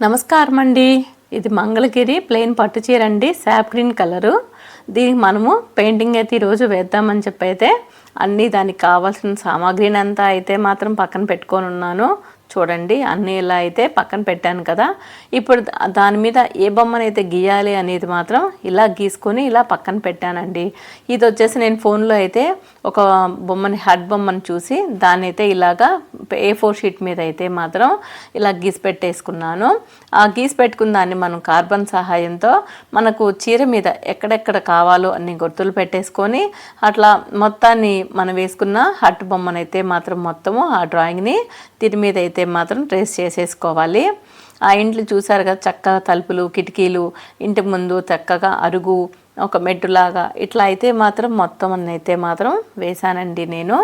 నమస్కారం అండి ఇది మంగళగిరి ప్లెయిన్ పట్టు చీర అండి శాప్ గ్రీన్ కలరు. దీనికి మనము పెయింటింగ్ అయితే ఈరోజు వేద్దామని చెప్పి అయితే అన్నీ దానికి కావాల్సిన సామాగ్రిని అంతా అయితే మాత్రం పక్కన పెట్టుకొని ఉన్నాను. చూడండి అన్నీ ఇలా అయితే పక్కన పెట్టాను కదా. ఇప్పుడు దాని మీద ఏ బొమ్మను అయితే గీయాలి అనేది మాత్రం ఇలా గీసుకొని ఇలా పక్కన పెట్టానండి. ఇది వచ్చేసి నేను ఫోన్లో అయితే ఒక బొమ్మని హడ్ బొమ్మను చూసి దాన్ని అయితే ఇలాగా ఏ ఫోర్ షీట్ మీద అయితే మాత్రం ఇలా గీసి పెట్టేసుకున్నాను. ఆ గీసి పెట్టుకున్న దాన్ని మనం కార్బన్ సహాయంతో మనకు చీర మీద ఎక్కడెక్కడ కావాలో అన్ని గుర్తులు పెట్టేసుకొని అట్లా మొత్తాన్ని మనం వేసుకున్న హట్ బొమ్మనైతే మాత్రం మొత్తము ఆ డ్రాయింగ్ని దీని మీద అయితే మాత్రం ట్రేస్ చేసేసుకోవాలి. ఆ ఇంట్లో చూసారు కదా చక్కగా తలుపులు కిటికీలు ఇంటి ముందు చక్కగా అరుగు ఒక మెట్టులాగా ఇట్లా అయితే మాత్రం మొత్తం అన్ని అయితే మాత్రం వేశానండి నేను.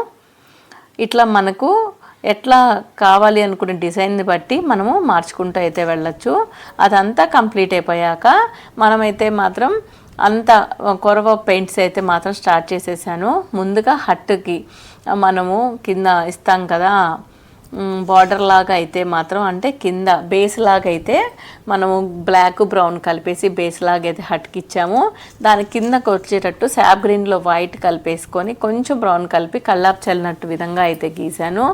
ఇట్లా మనకు ఎట్లా కావాలి అనుకునే డిజైన్ని బట్టి మనము మార్చుకుంటూ అయితే వెళ్ళొచ్చు. అదంతా కంప్లీట్ అయిపోయాక మనమైతే మాత్రం అంత కొరవ పెయింట్స్ అయితే మాత్రం స్టార్ట్ చేసేసాను. ముందుగా హట్టుకి మనము కింద ఇస్తాం కదా బార్డర్ లాగా అయితే మాత్రం అంటే కింద బేస్ లాగా అయితే మనము బ్లాక్ బ్రౌన్ కలిపేసి బేస్ లాగా అయితే హట్కి ఇచ్చాము దాని కిందకు వచ్చేటట్టు శాప్ గ్రీన్లో వైట్ కలిపేసుకొని కొంచెం బ్రౌన్ కలిపి కల్లాపు చల్లినట్టు విధంగా అయితే గీశాను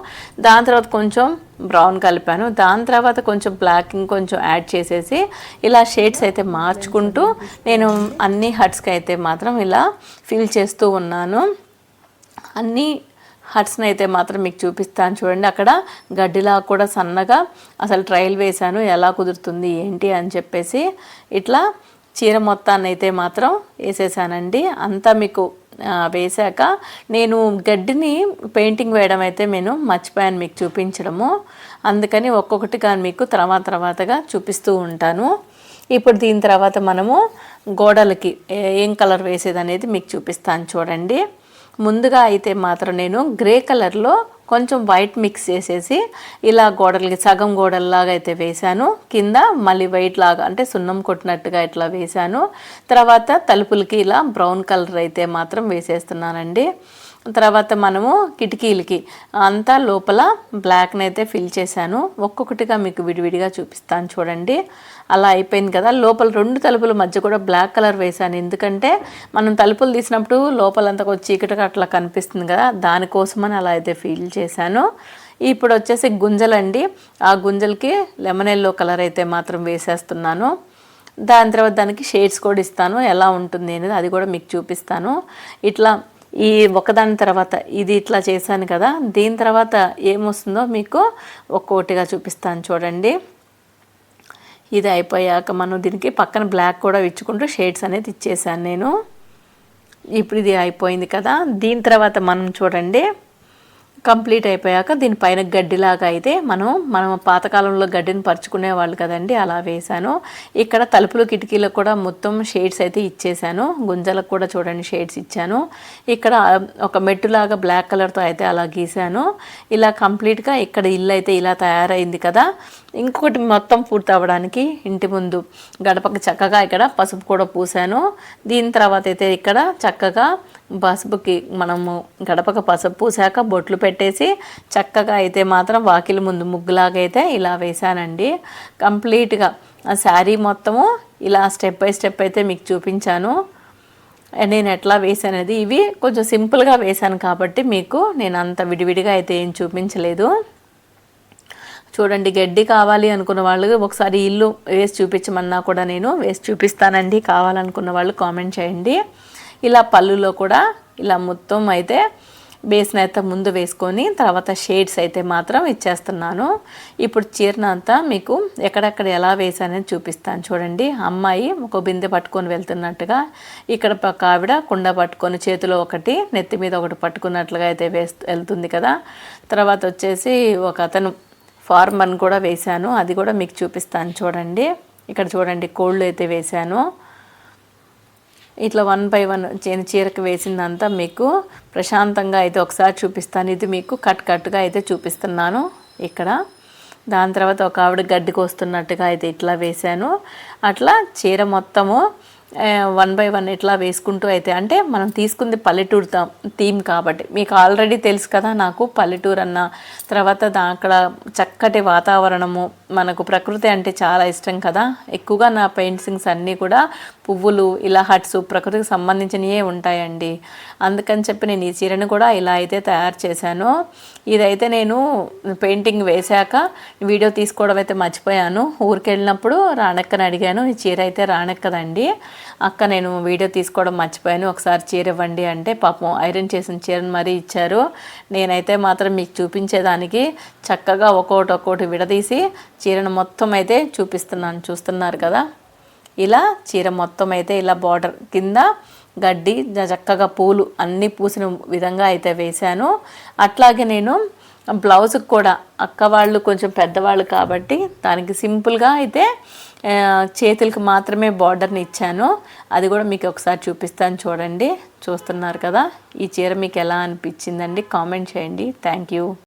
దాని తర్వాత కొంచెం బ్రౌన్ కలిపాను. దాని తర్వాత కొంచెం బ్లాక్ ఇంకొంచెం యాడ్ చేసేసి ఇలా షేడ్స్ అయితే మార్చుకుంటూ నేను అన్ని హట్స్కి అయితే మాత్రం ఇలా ఫిల్ చేస్తూ ఉన్నాను. అన్నీ హట్స్ని అయితే మాత్రం మీకు చూపిస్తాను చూడండి. అక్కడ గడ్డిలా కూడా సన్నగా అసలు ట్రయల్ వేశాను. ఎలా కుదురుతుంది ఏంటి అని చెప్పేసి ఇట్లా చీర మొత్తాన్ని అయితే మాత్రం వేసేసానండి. అంతా మీకు వేశాక నేను గడ్డిని పెయింటింగ్ వేయడం అయితే నేను మర్చిపోయాను మీకు చూపించడము. అందుకని ఒక్కొక్కటిగా మీకు తర్వాత తర్వాతగా చూపిస్తూ ఉంటాను. ఇప్పుడు దీని తర్వాత మనము గోడలకి ఏం కలర్ వేసేది అనేది మీకు చూపిస్తాను చూడండి. ముందుగా అయితే మాత్రం నేను గ్రే కలర్లో కొంచెం వైట్ మిక్స్ చేసేసి ఇలా గోడలకి సగం గోడల్లాగా అయితే వేశాను. కింద మళ్ళీ వైట్ లాగా అంటే సున్నం కొట్టినట్టుగా ఇట్లా వేశాను. తర్వాత తలుపులకి ఇలా బ్రౌన్ కలర్ అయితే మాత్రం వేసేస్తున్నానండి. తర్వాత మనము కిటికీలకి. అంతా లోపల బ్లాక్ని అయితే ఫిల్ చేశాను. ఒక్కొక్కటిగా మీకు విడివిడిగా చూపిస్తాను చూడండి. అలా అయిపోయింది కదా. లోపల రెండు తలుపుల మధ్య కూడా బ్లాక్ కలర్ వేశాను. ఎందుకంటే మనం తలుపులు తీసినప్పుడు లోపలంతా కొంచెం చీకటిగా అట్లా కనిపిస్తుంది కదా. దానికోసమని అలా అయితే ఫీల్ చేశాను. ఇప్పుడు వచ్చేసి గుంజలండి. ఆ గుంజలకి లెమన్ ఎల్లో కలర్ అయితే మాత్రం వేసేస్తున్నాను. దాని తర్వాత దానికి షేడ్స్ కూడా ఇస్తాను. ఎలా ఉంటుంది అనేది అది కూడా మీకు చూపిస్తాను. ఇట్లా ఈ ఒకదాని తర్వాత ఇది ఇట్లా చేశాను కదా దీని తర్వాత ఏమొస్తుందో మీకు ఒక్కొక్కటిగా చూపిస్తాను చూడండి. ఇది అయిపోయాక మనం దీనికి పక్కన బ్లాక్ కూడా ఇచ్చుకుంటూ షేడ్స్ అనేది ఇచ్చేసాను నేను. ఇప్పుడు ఇది అయిపోయింది కదా దీని తర్వాత మనం చూడండి. కంప్లీట్ అయిపోయాక దీనిపైన గడ్డిలాగా అయితే మనం మనం పాతకాలంలో గడ్డిని పరుచుకునే వాళ్ళు కదండి అలా వేశాను. ఇక్కడ తలుపులు కిటికీలకు కూడా మొత్తం షేడ్స్ అయితే ఇచ్చేసాను గుంజలకు కూడా చూడండి షేడ్స్ ఇచ్చాను. ఇక్కడ ఒక మెట్టులాగా బ్లాక్ కలర్తో అయితే అలా గీశాను. ఇలా కంప్లీట్గా ఇక్కడ ఇల్లు అయితే ఇలా తయారైంది కదా. ఇంకొకటి మొత్తం పూర్తి అవ్వడానికి ఇంటి ముందు గడపకి చక్కగా ఇక్కడ పసుపు కూడా పూసాను. దీని తర్వాత అయితే ఇక్కడ చక్కగా పసుపుకి మనము గడపక పసుపు పూసాక బొట్లు పెట్టేసి చక్కగా అయితే మాత్రం వాకిలి ముందు ముగ్గులాగా అయితే ఇలా వేశానండి. కంప్లీట్గా ఆ శారీ మొత్తము ఇలా స్టెప్ బై స్టెప్ అయితే మీకు చూపించాను. నేను ఎట్లా వేసానది ఇవి కొంచెం సింపుల్గా వేశాను కాబట్టి మీకు నేను అంత విడివిడిగా అయితే ఏం చూపించలేదు. చూడండి గడ్డి కావాలి అనుకున్న వాళ్ళు ఒకసారి ఇల్లు వేసి చూపించమన్నా కూడా నేను వేసి చూపిస్తానండి కావాలనుకున్న వాళ్ళు కామెంట్ చేయండి. ఇలా పళ్ళులో కూడా ఇలా మొత్తం అయితే బేస్ని అయితే ముందు వేసుకొని తర్వాత షేడ్స్ అయితే మాత్రం ఇచ్చేస్తున్నాను. ఇప్పుడు చీరను అంతా మీకు ఎక్కడెక్కడ ఎలా వేసానని చూపిస్తాను చూడండి. అమ్మాయి ఒక బిందె పట్టుకొని వెళ్తున్నట్టుగా ఇక్కడ పక్క ఆవిడ కుండ పట్టుకొని చేతిలో ఒకటి నెత్తి మీద ఒకటి పట్టుకున్నట్లుగా అయితే వేస్తూ వెళ్తుంది కదా. తర్వాత వచ్చేసి ఒక అతను ఫార్మర్ని కూడా వేశాను. అది కూడా మీకు చూపిస్తాను చూడండి. ఇక్కడ చూడండి కోళ్ళు అయితే వేశాను. ఇట్లా వన్ బై వన్ నేను చీరకు వేసిందంతా మీకు ప్రశాంతంగా అయితే ఒకసారి చూపిస్తాను. ఇది మీకు కట్ కట్గా అయితే చూపిస్తున్నాను ఇక్కడ. దాని తర్వాత ఒక ఆవిడ గడ్డికి వస్తున్నట్టుగా అయితే ఇట్లా వేశాను. అట్లా చీర మొత్తము వన్ బై వన్ ఇట్లా వేసుకుంటూ అయితే అంటే మనం తీసుకుంది పల్లెటూరు థీమ్ కాబట్టి. మీకు ఆల్రెడీ తెలుసు కదా నాకు పల్లెటూరు అన్న తర్వాత దా అక్కడ చక్కటి వాతావరణము మనకు ప్రకృతి అంటే చాలా ఇష్టం కదా. ఎక్కువగా నా పెయింటింగ్స్ అన్నీ కూడా పువ్వులు ఇలా హట్స్ ప్రకృతికి సంబంధించినవే ఉంటాయండి. అందుకని చెప్పి నేను ఈ చీరను కూడా ఇలా అయితే తయారు చేశాను. ఇదైతే నేను పెయింటింగ్ వేశాక వీడియో తీసుకోవడం అయితే మర్చిపోయాను. ఊరికి వెళ్ళినప్పుడు రాణక్కని అడిగాను ఈ చీర అయితే రాణక్కదండి. అక్క నేను వీడియో తీసుకోవడం మర్చిపోయాను ఒకసారి చీర ఇవ్వండి అంటే పాపం ఐరన్ చేసిన చీరను మరీ ఇచ్చారు. నేనైతే మాత్రం మీకు చూపించేదానికి చక్కగా ఒక్కొక్కటి ఒక్కొక్కటి విడదీసి చీరను మొత్తం అయితే చూపిస్తున్నాను చూస్తున్నారు కదా. ఇలా చీర మొత్తం అయితే ఇలా బార్డర్ కింద గడ్డి జ- చక్కగా పూలు అన్నీ పూసిన విధంగా అయితే వేశాను. అట్లాగే నేను బ్లౌజ్కి కూడా అక్క వాళ్ళు కొంచెం పెద్దవాళ్ళు కాబట్టి దానికి సింపుల్గా అయితే చేతులకు మాత్రమే బార్డర్ని ఇచ్చాను. అది కూడా మీకు ఒకసారి చూపిస్తాను చూడండి. చూస్తున్నారు కదా ఈ చీర మీకు ఎలా అనిపించిందండి? కామెంట్ చేయండి. Thank you